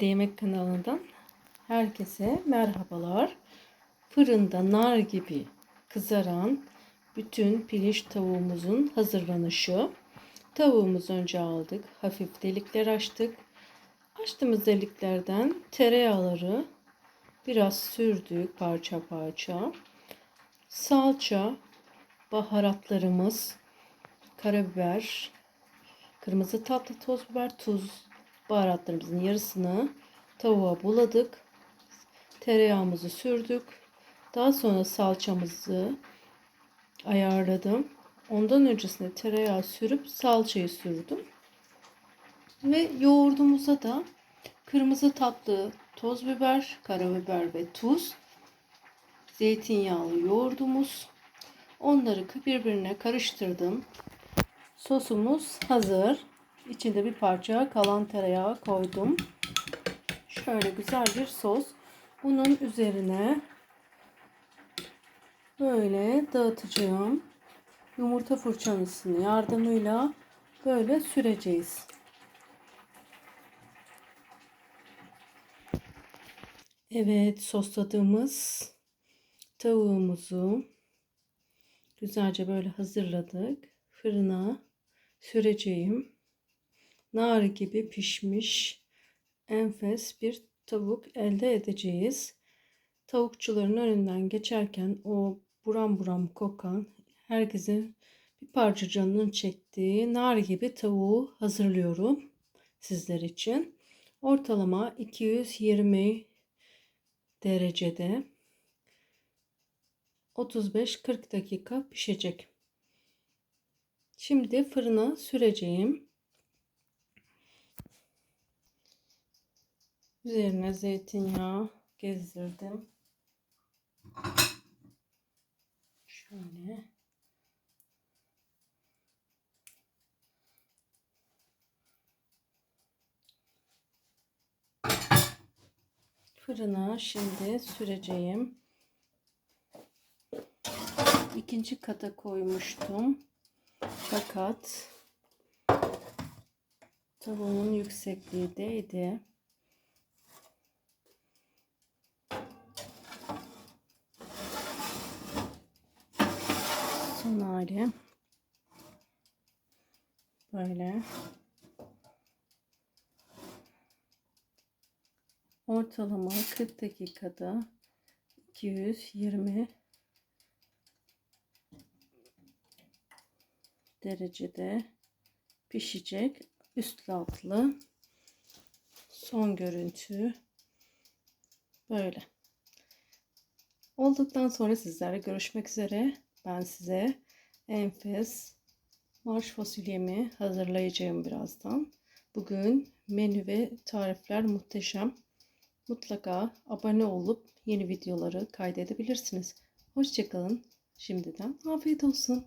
Yemek kanalından herkese merhabalar. Fırında nar gibi kızaran bütün piliç tavuğumuzun hazırlanışı. Tavuğumuzu önce aldık. Hafif delikler açtık. Açtığımız deliklerden tereyağları biraz sürdük parça parça. Salça, baharatlarımız, karabiber, kırmızı tatlı toz biber, tuz, baharatlarımızın yarısını tavuğa buladık. Tereyağımızı sürdük. Daha sonra salçamızı ayarladım. Ondan öncesinde tereyağı sürüp salçayı sürdüm. Ve yoğurdumuza da kırmızı tatlı toz biber, karabiber ve tuz, zeytinyağlı yoğurdumuz. Onları birbirine karıştırdım. Sosumuz hazır. İçinde bir parça kalan tereyağı koydum. Şöyle güzel bir sos. Bunun üzerine böyle dağıtacağım. Yumurta fırçasının yardımıyla böyle süreceğiz. Evet sosladığımız tavuğumuzu güzelce böyle hazırladık. Fırına süreceğim. Nar gibi pişmiş enfes bir tavuk elde edeceğiz. Tavukçuların önünden geçerken o buram buram kokan herkesin bir parça canının çektiği nar gibi tavuğu hazırlıyorum sizler için. Ortalama 220 derecede 35-40 dakika pişecek. Şimdi fırına süreceğim. Üzerine zeytinyağı gezdirdim. Şöyle. Fırına şimdi süreceğim. İkinci kata koymuştum. Fakat tavuğun yüksekliği değdi. Hali böyle ortalama 40 dakikada 220 derecede pişecek. Üstü altlı. Son görüntü böyle. Olduktan sonra sizlerle görüşmek üzere. Ben size enfes marş fasulyemi hazırlayacağım birazdan. Bugün menü ve tarifler muhteşem. Mutlaka abone olup yeni videoları kaydedebilirsiniz. Hoşçakalın. Şimdiden afiyet olsun.